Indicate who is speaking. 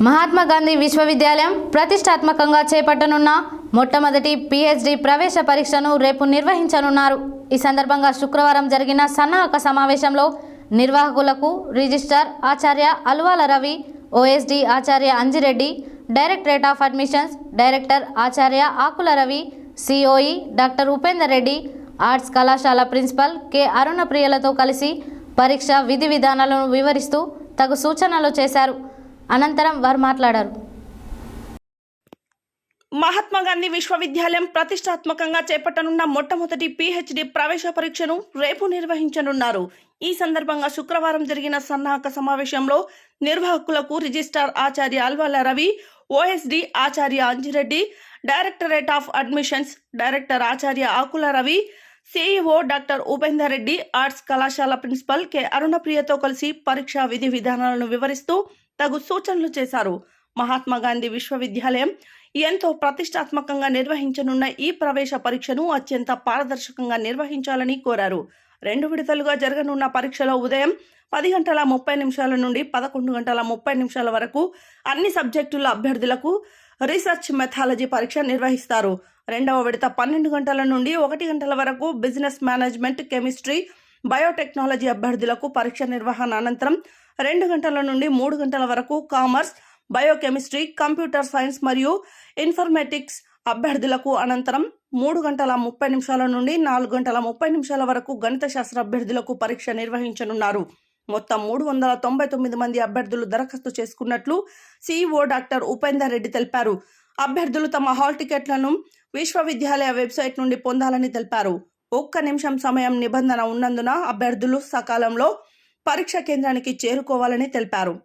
Speaker 1: మహాత్మా గాంధీ విశ్వవిద్యాలయం ప్రతిష్టాత్మకంగా చేపట్టనున్న మొట్టమొదటి పిహెచ్డి ప్రవేశ పరీక్షను రేపు నిర్వహించనున్నారు. ఈ సందర్భంగా శుక్రవారం జరిగిన సన్నాహక సమావేశంలో నిర్వాహకులకు registrar Acharya Alwala Ravi OSD Acharya Anjireddy directorate of admissions director Acharya Akula Ravi COE doctor Upender Reddy arts కళాశాల ప్రిన్సిపల్ కె అరుణప్రియలతో కలిసి పరీక్ష విధి విధానాలను వివరిస్తూ తగు సూచనలు చేశారు. అనంతరం వారు మాట్లాడారు.
Speaker 2: మహాత్మా గాంధీ విశ్వవిద్యాలయం ప్రతిష్టాత్మకంగా చేపట్టనున్న మొట్టమొదటి పిహెచ్డి ప్రవేశ పరీక్షను రేపు నిర్వహించనున్నారు. ఈ సందర్భంగా శుక్రవారం జరిగిన సన్నాహక సమావేశంలో నిర్వాహకులకు registrar Acharya Alwala Ravi OSD Acharya Anjireddy directorate of admissions director Acharya Akula Ravi CEO doctor Upender Reddy arts కళాశాల ప్రిన్సిపల్ కె. అరుణప్రియతో కలిసి పరీక్షా విధి విధానాలను వివరిస్తూ తగు సూచనలు చేశారు. మహాత్మా గాంధీ విశ్వవిద్యాలయం ఎంతో ప్రతిష్టాత్మకంగా నిర్వహించనున్న ఈ ప్రవేశ పరీక్షను అత్యంత పారదర్శకంగా నిర్వహించాలని కోరారు. రెండు విడతలుగా జరగనున్న పరీక్షలో ఉదయం పది గంటల ముప్పై నిమిషాల నుండి పదకొండు గంటల ముప్పై నిమిషాల వరకు అన్ని సబ్జెక్టుల అభ్యర్థులకు రీసెర్చ్ మెథాలజీ పరీక్ష నిర్వహిస్తారు. రెండవ విడత పన్నెండు గంటల నుండి ఒకటి గంటల వరకు బిజినెస్ మేనేజ్మెంట్ కెమిస్ట్రీ బయోటెక్నాలజీ అభ్యర్థులకు పరీక్ష నిర్వహణ అనంతరం రెండు గంటల నుండి మూడు గంటల వరకు కామర్స్ బయోకెమిస్ట్రీ కంప్యూటర్ సైన్స్ మరియు ఇన్ఫర్మేటిక్స్ అభ్యర్థులకు అనంతరం మూడు గంటల ముప్పై నిమిషాల నుండి నాలుగు గంటల ముప్పై నిమిషాల వరకు గణిత శాస్త్ర అభ్యర్థులకు పరీక్ష నిర్వహించనున్నారు. మొత్తం మూడు వందల తొంభై తొమ్మిది మంది అభ్యర్థులు దరఖాస్తు చేసుకున్నట్లు సిఇఓ డాక్టర్ ఉపేందర్ రెడ్డి తెలిపారు. అభ్యర్థులు తమ హాల్ టికెట్లను విశ్వవిద్యాలయ వెబ్సైట్ నుండి పొందాలని తెలిపారు. ఒక్క నిమిషం సమయం నిబంధన ఉన్నందున అభ్యర్థులు సకాలంలో పరీక్ష కేంద్రానికి చేరుకోవాలని తెలిపారు.